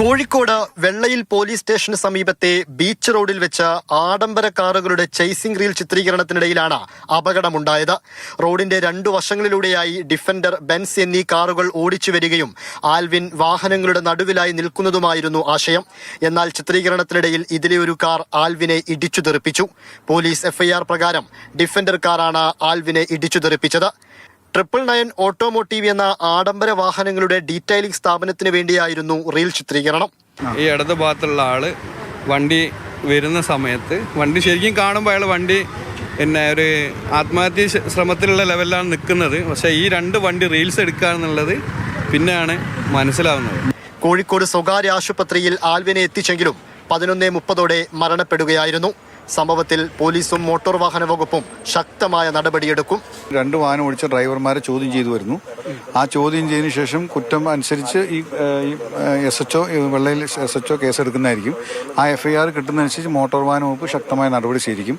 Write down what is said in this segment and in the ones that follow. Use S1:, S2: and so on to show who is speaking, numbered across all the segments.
S1: കോഴിക്കോട് വെള്ളയിൽ police സ്റ്റേഷന് സമീപത്തെ beach റോഡിൽ വെച്ച് ആഡംബര കാറുകളുടെ ചേസിംഗ് റീൽ ചിത്രീകരണത്തിനിടയിലാണ് അപകടമുണ്ടായത്. റോഡിന്റെ രണ്ടു വശങ്ങളിലൂടെയായി ഡിഫൻഡർ ബെൻസ് എന്നീ കാറുകൾ ഓടിച്ചു വരികയും ആൽവിൻ വാഹനങ്ങളുടെ നടുവിലായി നിൽക്കുന്നതുമായിരുന്നു ആശയം. എന്നാൽ ചിത്രീകരണത്തിനിടയിൽ ഇതിലെ ഒരു കാർ ആൽവിനെ ഇടിച്ചു തെറിപ്പിച്ചു പോലീസ് എഫ്ഐആർ പ്രകാരം ഡിഫൻഡർ കാറാണ് ആൽവിനെ ഇടിച്ചു തെറിപ്പിച്ചത് ട്രിപ്പിൾ നയൻ ഓട്ടോമോട്ടീവ് എന്ന ആഡംബര വാഹനങ്ങളുടെ ഡീറ്റെയിലിംഗ് സ്ഥാപനത്തിന് വേണ്ടിയായിരുന്നു റീൽ ചിത്രീകരണം.
S2: ഈ ഇടത് ഭാഗത്തുള്ള ആൾ വണ്ടി വരുന്ന സമയത്ത് വണ്ടി ശരിക്കും കാണുമ്പോൾ അയാൾ വണ്ടി പിന്നെ ഒരു ആത്മഹത്യ ശ്രമത്തിലുള്ള ലെവലിലാണ് നിൽക്കുന്നത്. പക്ഷേ ഈ രണ്ട് വണ്ടി റീൽസ് എടുക്കുക എന്നുള്ളത് പിന്നെയാണ് മനസ്സിലാവുന്നത്.
S1: കോഴിക്കോട് സ്വകാര്യ ആശുപത്രിയിൽ ആൽവിനെ എത്തിച്ചെങ്കിലും പതിനൊന്നേ മുപ്പതോടെ മരണപ്പെടുകയായിരുന്നു. സംഭവത്തിൽ പോലീസും മോട്ടോർ വാഹന വകുപ്പും ശക്തമായ നടപടിയെടുക്കും.
S3: രണ്ട് വാഹനം ഓടിച്ച ഡ്രൈവർമാരെ ചോദ്യം ചെയ്തു വരുന്നു. ആ ചോദ്യം ചെയ്തതിനു ശേഷം കുറ്റം അനുസരിച്ച് ഈ S H O Vellayil S H O കേസെടുക്കുന്നതായിരിക്കും. ആ എഫ്ഐആർ കിട്ടുന്നതനുസരിച്ച് മോട്ടോർ വാഹന വകുപ്പ് ശക്തമായ നടപടി സ്വീകരിക്കും.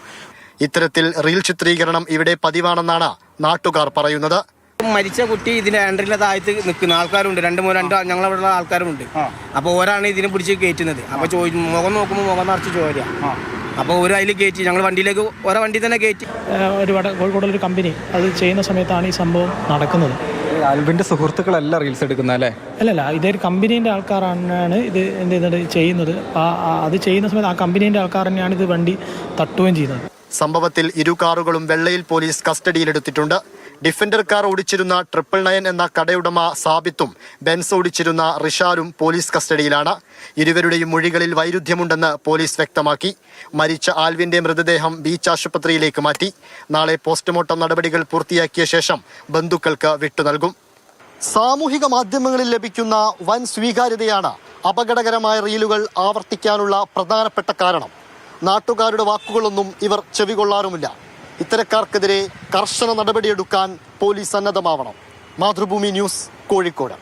S1: ഇത്തരത്തിൽ റീൽ ചിത്രീകരണം ഇവിടെ പതിവാണെന്നാണ് നാട്ടുകാർ പറയുന്നത്.
S4: മരിച്ച കുട്ടി ഇതിന്റെ ഹാൻഡിലിന്റെ താഴത്ത് നിൽക്കുന്ന ആൾക്കാരുണ്ട്. രണ്ട് മൂന്ന് രണ്ട് ഞങ്ങളവിടെ ആൾക്കാരുണ്ട് അപ്പോൾ ഓരാണ് ഇതിനെ പിടിച്ച് കയറ്റുന്നത്. അപ്പോൾ ചോദിച്ചു മുഖം നോക്കുമ്പോൾ മുഖം നിറച്ച് ചോര. അപ്പൊ ഒരു അതിൽ കയറ്റി ഞങ്ങൾ വണ്ടിയിലേക്ക് ഓരോ വണ്ടി തന്നെ കയറ്റി
S5: ഒരു വട കോഴിക്കോടുള്ള ഒരു കമ്പനി അത് ചെയ്യുന്ന സമയത്താണ് ഈ സംഭവം നടക്കുന്നത്.
S6: ആൽബിന്റെ സുഹൃത്തുക്കളല്ല റീൽസ് എടുക്കുന്ന അല്ലേ?
S5: അല്ലല്ല ഇതേ ഒരു കമ്പനീന്റെ ആൾക്കാരാണ് ഇത് എന്ത് ചെയ്യുന്നത് ചെയ്യുന്നത്. അത് ചെയ്യുന്ന സമയത്ത് ആ കമ്പനീന്റെ ആൾക്കാർ തന്നെയാണ് ഇത് വണ്ടി തട്ടുകയും ചെയ്യുന്നത്.
S1: സംഭവത്തിൽ ഇരു കാറുകളും വെള്ളയിൽ പോലീസ് കസ്റ്റഡിയിലെടുത്തിട്ടുണ്ട്. ഡിഫൻഡർ കാർ ഓടിച്ചിരുന്ന ട്രിപ്പിൾ നയൻ എന്ന കടയുടമ സാബിത്തും ബെൻസ് ഓടിച്ചിരുന്ന റിഷാലും പോലീസ് കസ്റ്റഡിയിലാണ്. ഇരുവരുടെയും മൊഴികളിൽ വൈരുദ്ധ്യമുണ്ടെന്ന് പോലീസ് വ്യക്തമാക്കി. മരിച്ച ആൽവിന്റെ മൃതദേഹം ബീച്ച് ആശുപത്രിയിലേക്ക് മാറ്റി. നാളെ പോസ്റ്റ്മോർട്ടം നടപടികൾ പൂർത്തിയാക്കിയ ശേഷം ബന്ധുക്കൾക്ക് വിട്ടുനൽകും സാമൂഹിക മാധ്യമങ്ങളിൽ ലഭിക്കുന്ന വൻ സ്വീകാര്യതയാണ് അപകടകരമായ റീലുകൾ ആവർത്തിക്കാനുള്ള പ്രധാനപ്പെട്ട കാരണം. നാട്ടുകാരുടെ വാക്കുകളൊന്നും ഇവർ ചെവികൊള്ളാറുമില്ല ഇത്തരക്കാർക്കെതിരെ കർശന നടപടിയെടുക്കാൻ പോലീസ് സന്നദ്ധമാവണം. മാതൃഭൂമി ന്യൂസ് കോഴിക്കോട്.